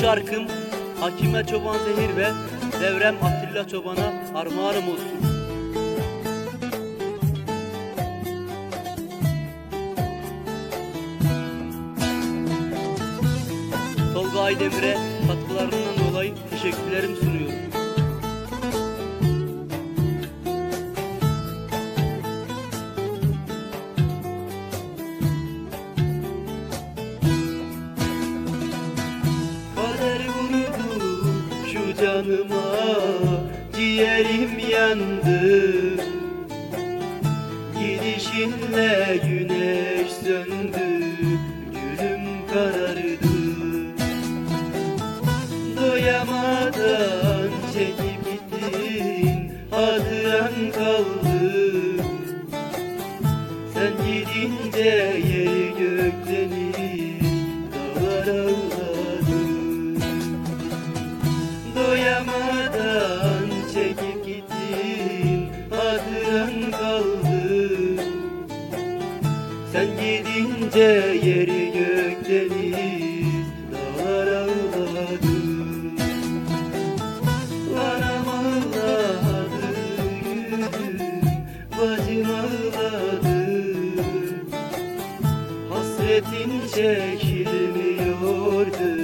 şarkım Hakime Çoban Zehir ve Devrem Atilla Çoban'a armağanım olsun. Tolga Aydemir'e katkılarından dolayı teşekkürlerimi sunuyorum. Canıma Ciğerim yandı. Gidişinle güneş söndü Gülüm karardı. Doyamadan çekip gittin Hatıran kaldı. Sen gidince yeri gökleri Sen gidince yeri gökdeniz Dağlar ağladı Anam ağladı Bacım ağladı Hasretin çekilmiyordu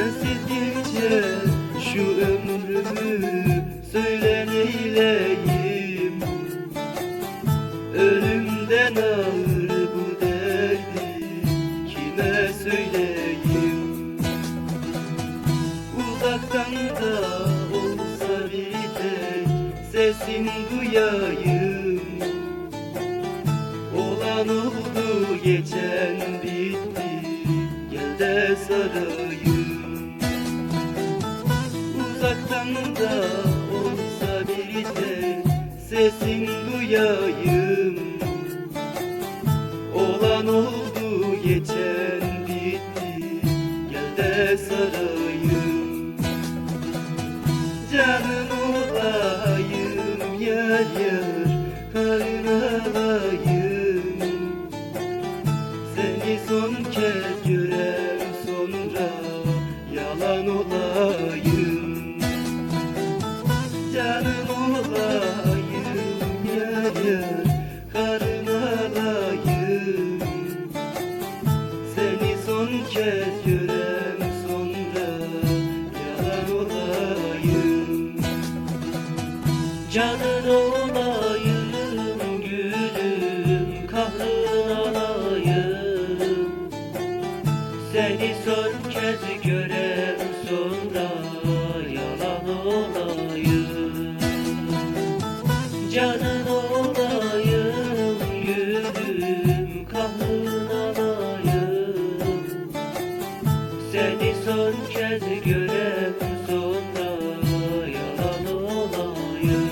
Sensiz geçer şu ömrümü söyle neyleyim? Ölümden ağır bu derdi kime söyleyeyim? Uzaktan da olsa bir tek sesin duyayım. Olan oldu geçen bitti Gel de sarayım Uzaktan da olsa bir tek Sesin duyayım. Olan oldu geçen bitti. Gel de sarayım Canın olayım yar yar Karın alayım Seni son kez gören sonra Yalan olayım. Canın olayım you.